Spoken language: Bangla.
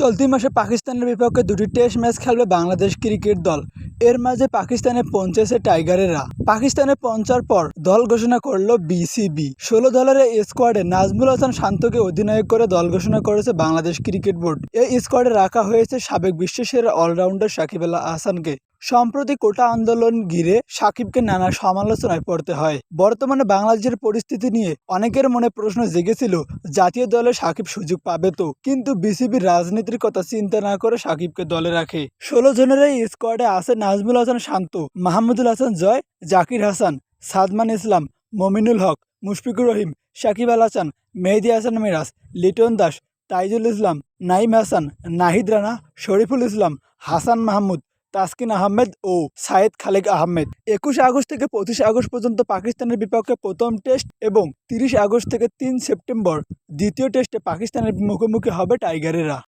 চলতি মাসে পাকিস্তানের বিপক্ষে দুটি টেস্ট ম্যাচ খেলবে বাংলাদেশ ক্রিকেট দল। এর মাঝে পাকিস্তানে পৌঁছেছে টাইগারেরা। পাকিস্তানে পৌঁছার পর দল ঘোষণা করল বিসিবি। ষোলো দলের এই স্কোয়াডে নাজমুল হাসান শান্তকে অধিনায়ক করে দল ঘোষণা করেছে বাংলাদেশ ক্রিকেট বোর্ড। এই স্কোয়াডে রাখা হয়েছে সাবেক বিশ্বের সেরা অলরাউন্ডার সাকিব আল হাসানকে। সম্প্রতি কোটা আন্দোলন ঘিরে সাকিবকে নানা সমালোচনায় পড়তে হয়। বর্তমানে বাংলাদেশের পরিস্থিতি নিয়ে অনেকের মনে প্রশ্ন জেগেছিল, জাতীয় দলে সাকিব সুযোগ পাবে তো? কিন্তু বিসিবির রাজনীতির কথা চিন্তা না করে সাকিবকে দলে রাখে। ষোলো জনের এই স্কোয়াডে আছে নাজমুল হাসান শান্ত, মাহমুদুল হাসান জয়, জাকির হাসান, সাদমান ইসলাম, মমিনুল হক, মুশফিকুর রহিম, সাকিব আল হাসান, মেহেদি হাসান মিরাজ, লিটন দাস, তাইজুল ইসলাম নাইম হাসান, নাহিদ রানা, শরীফুল ইসলাম, হাসান মাহমুদ তাসকিন আহমেদ ও সায়েদ খালেক আহমেদ। একুশে আগস্ট থেকে পঁচিশে আগস্ট পর্যন্ত পাকিস্তানের বিপক্ষে প্রথম টেস্ট এবং তিরিশে আগস্ট থেকে তিন সেপ্টেম্বর দ্বিতীয় টেস্টে পাকিস্তানের মুখোমুখি হবে টাইগারেরা।